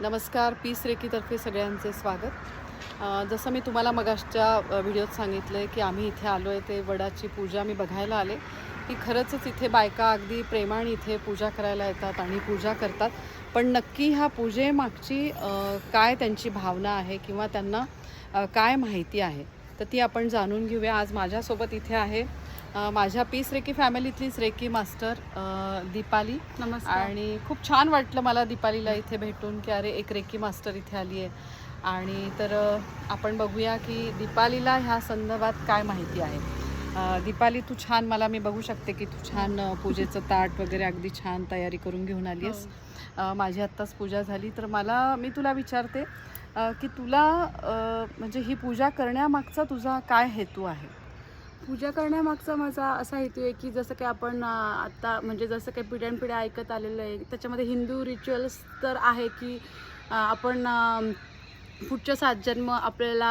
नमस्कार पीस रेकीतर्फे सगळ्यांचे स्वागत. जसं मी तुम्हाला मगाशच्या व्हिडिओत सांगितलं आहे की आम्ही इथे आलो आहे ते वडाची पूजा मी बघायला आले. की खरंचच इथे बायका अगदी प्रेमाने इथे पूजा करायला येतात आणि पूजा करतात. पण नक्की ह्या पूजेमागची काय त्यांची भावना आहे किंवा त्यांना काय माहिती आहे? तर ती आपण जाणून घेऊया. आज माझ्यासोबत इथे आहे माझ्या पीस रेकी फॅमिलीतलीच रेकी मास्टर दीपाली. नमस्कार. आणि खूप छान वाटलं मला दीपालीला इथे भेटून की अरे एक रेकी मास्टर इथे आली आहे. आणि तर आपण बघूया की दीपालीला ह्या संदर्भात काय माहिती आहे. दीपाली तू छान मला मी बघू शकते की तू छान पूजेचं ताट वगैरे अगदी छान तयारी करून घेऊन आली आहेस. अ, माझी आत्ताच पूजा झाली. तर मला मी तुला विचारते की तुला म्हणजे ही पूजा करण्यामागचा तुझा काय हेतू आहे? पूजा करण्यामागचा माझा असा हेतू आहे की जसं काही आपण आत्ता म्हणजे जसं काही पिढ्यानपिढ्या ऐकत आलेलं आहे त्याच्यामध्ये हिंदू रिच्युअल्स तर आहे की आपण पुढच्या सात जन्म आपल्याला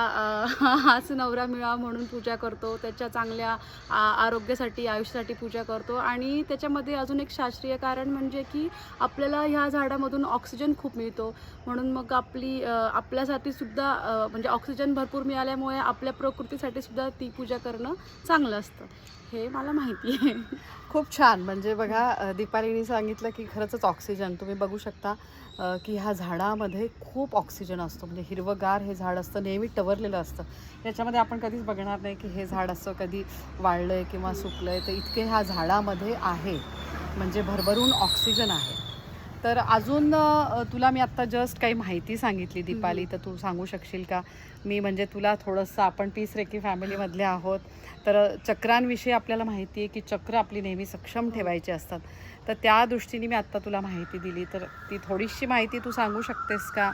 हाच नवरा मिळावा म्हणून पूजा करतो. त्याच्या चांगल्या आ- आरोग्यासाठी आयुष्यासाठी पूजा करतो. आणि त्याच्यामध्ये अजून एक शास्त्रीय कारण म्हणजे की आपल्याला ह्या झाडामधून ऑक्सिजन खूप मिळतो. म्हणून मग आपली आपल्यासाठी सुद्धा म्हणजे ऑक्सिजन भरपूर मिळाल्यामुळे आपल्या प्रकृतीसाठी सुद्धा ती पूजा करणं चांगलं असतं. हे मला माहिती आहे. खूप छान. म्हणजे बघा दीपालीनी दीपालीने सांगितलं की खरंच ऑक्सिजन. तुम्ही बघू शकता. की ह्या झाडामध्ये खूप ऑक्सिजन असतो. म्हणजे हिरवगार हे झाड असतं नेहमी टवरलेलं असतं. याच्यामध्ये आपण कधीच बघणार नाही की हे झाड असं कधी वाळलं आहे किंवा सुकलं आहे तर इतके ह्या झाडामध्ये आहे. म्हणजे भरभरून ऑक्सिजन आहे. तर अजून तुला मी आत्ता जस्ट काही माहिती सांगितली दीपाली. तर तू सांगू शकशील का? मी म्हणजे तुला थोडंसं आपण पीस रेकी फॅमिलीमधले आहोत. तर चक्रांविषयी आपल्याला माहिती आहे की चक्र आपली नेहमी सक्षम ठेवायची असतात. तर त्या दृष्टीने मी आत्ता तुला माहिती दिली. तर ती थोडीशी माहिती तू सांगू शकतेस का?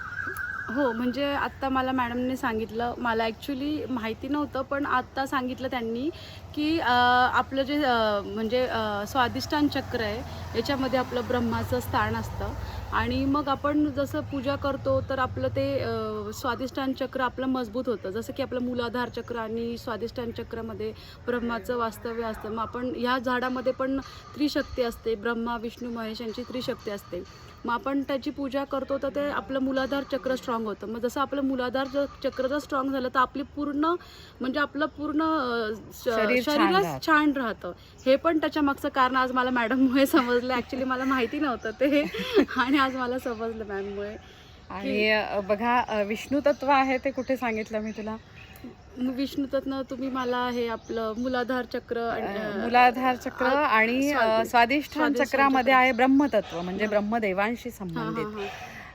हो म्हणजे आत्ता मला मॅडमने सांगितलं. मला ॲक्च्युली माहिती नव्हतं पण आत्ता सांगितलं त्यांनी की आपलं जे म्हणजे स्वादिष्टान चक्र आहे याच्यामध्ये आपलं ब्रह्माचं स्थान असतं. आणि मग आपण जसं पूजा करतो तर आपलं ते स्वादिष्टान चक्र आपलं मजबूत होतं. जसं की आपलं मूलाधार चक्र आणि स्वादिष्टान चक्रामध्ये ब्रह्माचं वास्तव्य असतं. मग आपण ह्या झाडामध्ये पण त्रिशक्ती असते. ब्रह्मा विष्णू महेश यांची त्रिशक्ती असते. मग आपण त्याची पूजा करतो तर ते आपलं मूलाधार चक्र स्ट्रॉंग होतं. मग जसं आपलं मूलाधार ज- चक्र जर स्ट्रॉंग झालं तर आपली पूर्ण म्हणजे आपलं पूर्ण शरीरच राहतं. छान राहतं. हे पण त्याच्या मागचं कारण आज मला मॅडममुळे समजलं. ॲक्च्युली मला माहिती नव्हतं ते. आणि आज मला समजलं मॅममुळे. आणि बघा अ, विष्णू तत्व आहे ते कुठे सांगितलं मी तुला? विष्णुतत्न तुम्ही मला हे आपलं मूलाधार चक्र मूलाधार चक्र आणि स्वादिष्ठान चक्रामध्ये चक्र. आहे ब्रह्मतत्व म्हणजे. ब्रह्मदेवांशी संबंधित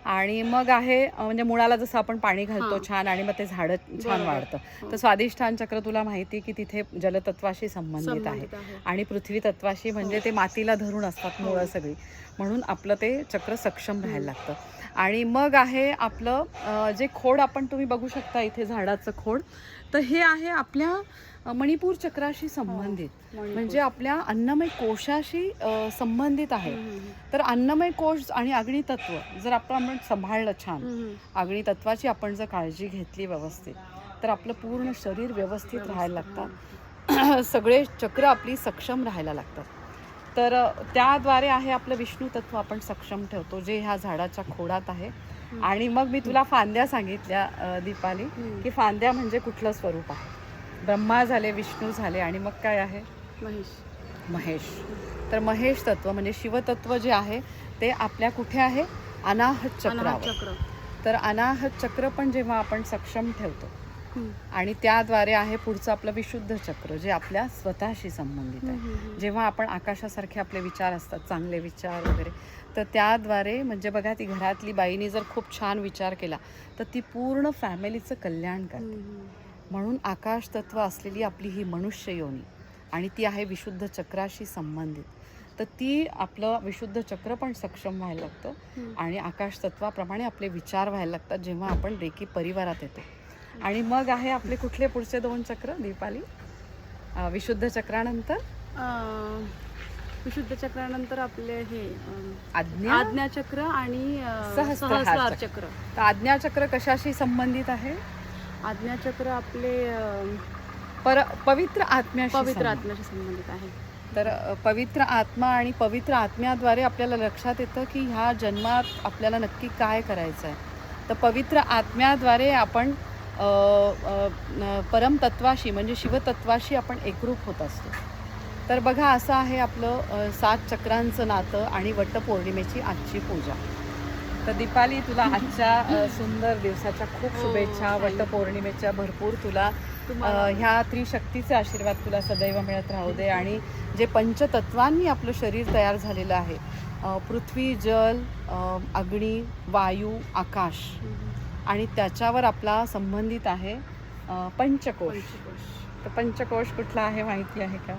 आणि मग आहे म्हणजे मुळाला जसं आपण पाणी घालतो हां. छान आणि मग ते झाडं छान. वाढतं हो. तर स्वादिष्ठान चक्र तुला माहिती की तिथे जलतत्वाशी संबंधित आहे संबंधित आहे आणि पृथ्वी तत्वाशी म्हणजे ते मातीला धरून असतात हो. मुळं सगळी म्हणून आपलं ते चक्र सक्षम राहायला लागतं आणि मग आहे आपलं जे खोड आपण तुम्ही बघू शकता इथे झाडाचं खोड तर हे आहे आपल्या मणिपूर चक्राशी संबंधित. मणिपूर. म्हणजे आपल्या अन्नमय कोशाशी संबंधित आहे. तर अन्नमय कोश आणि अग्नितत्व जर आपण आपण सांभाळलं छान. अग्नितत्वाची आपण जर काळजी घेतली व्यवस्थित तर आपलं पूर्ण शरीर व्यवस्थित राहायला लागतं. सगळे चक्र आपली सक्षम राहायला लागतात. तर त्याद्वारे आहे आपलं विष्णू तत्व आपण सक्षम ठेवतो जे ह्या झाडाच्या खोडात आहे. आणि मग मी तुला फांद्या सांगितल्या दीपाली. की फांद्या म्हणजे कुठलं स्वरूप आहे? ब्रह्मा झाले विष्णू झाले आणि मग काय आहे? महेश. महेश. तर महेश तत्व म्हणजे शिवतत्व जे आहे ते आपल्या कुठे आहे? अनाहत चक्र. तर अनाहत चक्र पण जेव्हा आपण सक्षम ठेवतो. आणि त्याद्वारे आहे पुढचं आपलं विशुद्ध चक्र जे आपल्या स्वतःशी संबंधित आहे. जेव्हा आपण आकाशासारखे आपले विचार असतात चांगले विचार वगैरे तर त्याद्वारे म्हणजे बघा ती घरातली बाईनी जर खूप छान विचार केला तर ती पूर्ण फॅमिलीचं कल्याण करते. म्हणून आकाश तत्व असलेली आपली ही मनुष्य योनी आणि ती आहे विशुद्ध चक्राशी संबंधित. तर ती आपलं विशुद्ध चक्र पण सक्षम व्हायला लागतं. आणि आकाश तत्वाप्रमाणे आपले विचार व्हायला लागतात जेव्हा आपण रेकी परिवारात येतो. आणि मग आहे आपले कुठले पुढचे दोन चक्र? दीपाली? विशुद्ध चक्रानंतर? विशुद्ध चक्रानंतर आपले हे आज्ञा? आज्ञाचक्र आणि सहस्रार चक्र. चक्र. आज्ञाचक्र कशाशी संबंधित आहे? आज्ञाचक्र आपले पर पवित्र आत्म्याशी पवित्र. आत्म्याशी संबंधित आहे. तर पवित्र आत्मा आणि पवित्र आत्म्याद्वारे आपल्याला लक्षात येतं की ह्या जन्मात आपल्याला नक्की काय करायचं आहे तर पवित्र आत्म्याद्वारे आपण परमतत्वाशी म्हणजे शिवतत्वाशी आपण एकरूप होत असतो. तर बघा असं आहे आपलं सात चक्रांचं नातं आणि वटपौर्णिमेची आजची पूजा. तर दीपाली तुला आजच्या सुंदर दिवसाच्या खूप हो, शुभेच्छा. वटपौर्णिमेच्या भरपूर तुला. ह्या त्रिशक्तीचे आशीर्वाद तुला सदैव मिळत राहू दे आणि जे पंचतत्वांनी आपलं शरीर तयार झालेलं आहे पृथ्वी जल अग्नी वायू आकाश आणि त्याच्यावर आपला संबंधित आहे पंचकोश. तर पंचकोश कुठला आहे माहिती आहे का?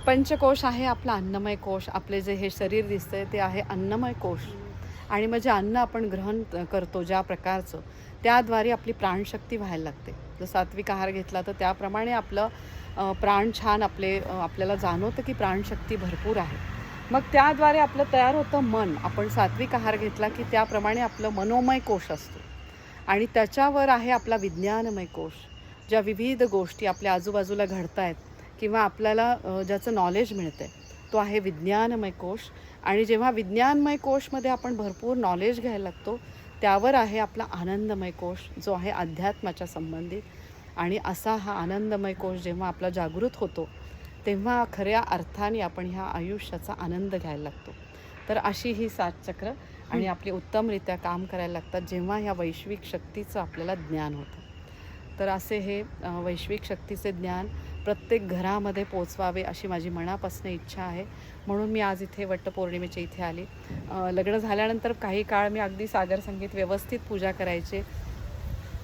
पंचकोश आहे आपला अन्नमय कोश. आपले जे हे शरीर दिसतंय ते आहे अन्नमय कोश. आणि मग जे अन्न आपण ग्रहण करतो ज्या प्रकारचं त्याद्वारे आपली प्राणशक्ती व्हायला लागते. जर सात्विक आहार घेतला तर त्याप्रमाणे आपलं प्राण छान आपले आपल्याला जाणवतं की प्राणशक्ती भरपूर आहे. मग त्याद्वारे आपलं तयार होतं मन. आपण सात्विक आहार घेतला की त्याप्रमाणे आपलं मनोमय कोश असतो. आणि त्याच्यावर आहे आपला विज्ञानमय कोश ज्या विविध गोष्टी आपल्या आजूबाजूला घडत आहेत किंवा आपल्याला ज्याचं नॉलेज मिळतं आहे तो आहे विज्ञानमय कोश. आणि जेव्हा विज्ञानमय कोशमध्ये आपण भरपूर नॉलेज घ्यायला लागतो त्यावर आहे आपला आनंदमय कोश जो आहे अध्यात्माच्या संबंधित. आणि असा हा आनंदमय कोश जेव्हा आपला जागृत होतो तेव्हा खऱ्या अर्थाने आपण ह्या आयुष्याचा आनंद घ्यायला लागतो. तर अशी ही सात चक्र आणि आपली उत्तमरित्या काम करायला लागतात जेव्हा ह्या वैश्विक शक्तीचं आपल्याला ज्ञान होतं. तर असे हे वैश्विक शक्तीचे ज्ञान प्रत्येक घरामध्ये पोचवावे अशी माझी मनापासून इच्छा आहे. म्हणून मी आज इथे वट्टपौर्णिमेच्या इथे आली. लग्न झाल्यानंतर काही काळ मी अगदी सागर संगीत व्यवस्थित पूजा करायचे.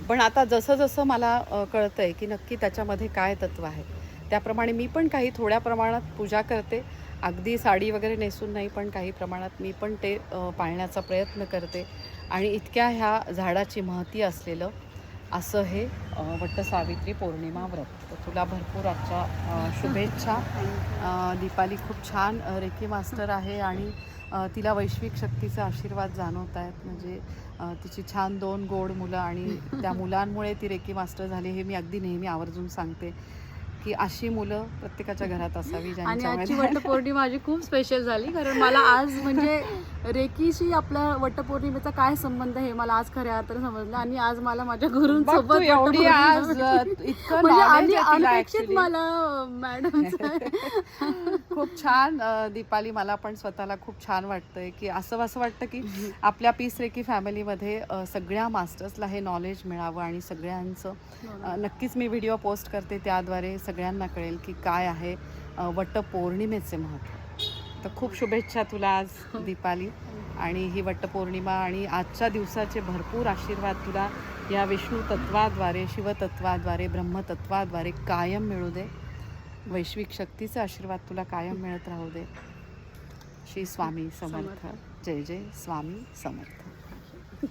पण आता जसं जसं मला कळतं आहे की नक्की त्याच्यामध्ये काय तत्त्व आहे. त्याप्रमाणे मी पण काही थोड्या प्रमाणात पूजा करते. अगदी साडी वगैरे नेसून नाही पण काही प्रमाणात मी पण ते पाळण्याचा प्रयत्न करते. आणि इतक्या ह्या झाडाची महती असलेलं असं हे वट्ट सावित्री पौर्णिमा व्रत. तर तुला भरपूर आजच्या शुभेच्छा. दीपाली खूप छान अ, रेकी मास्टर आहे आणि तिला वैश्विक शक्तीचा आशीर्वाद जाणवत आहेत. म्हणजे तिची छान दोन गोड मुलं आणि त्या मुलांमुळे ती रेकी मास्टर झाली हे मी अगदी नेहमी आवर्जून सांगते. की अशी मुलं प्रत्येकाच्या घरात असावी आणि आजची वटपौर्णिमा माझी खूप स्पेशल झाली कारण मला आज म्हणजे रेकीशी आपल्या वटपौर्णिमेचा काय संबंध हे मला आज खऱ्या अर्थाने समजलं आणि आज मला माझ्या गुरूंसोबत एवढी आज म्हणजे तिला अनपेक्षित. मला मॅडम खूप छान दीपाली मला पण स्वतःला खूप छान वाटतंय की असं असं वाटतं की आपल्या पीस रेकी फॅमिलीमध्ये सगळ्या मास्टर्सला हे नॉलेज मिळावं आणि सगळ्यांचं नक्कीच मी व्हिडिओ पोस्ट करते त्याद्वारे. सगळ्यांना कळेल की काय आहे वटपौर्णिमेचे महत्त्व. तर खूप शुभेच्छा तुला आज दीपाली. आणि ही वटपौर्णिमा आणि आजच्या दिवसाचे भरपूर आशीर्वाद तुला या विष्णू तत्वाद्वारे शिवतत्वाद्वारे ब्रह्मतत्वाद्वारे कायम मिळू दे. वैश्विक शक्तीचा आशीर्वाद तुला कायम मिळत राहू दे. श्री स्वामी समर्थ. जय जय स्वामी समर्थ.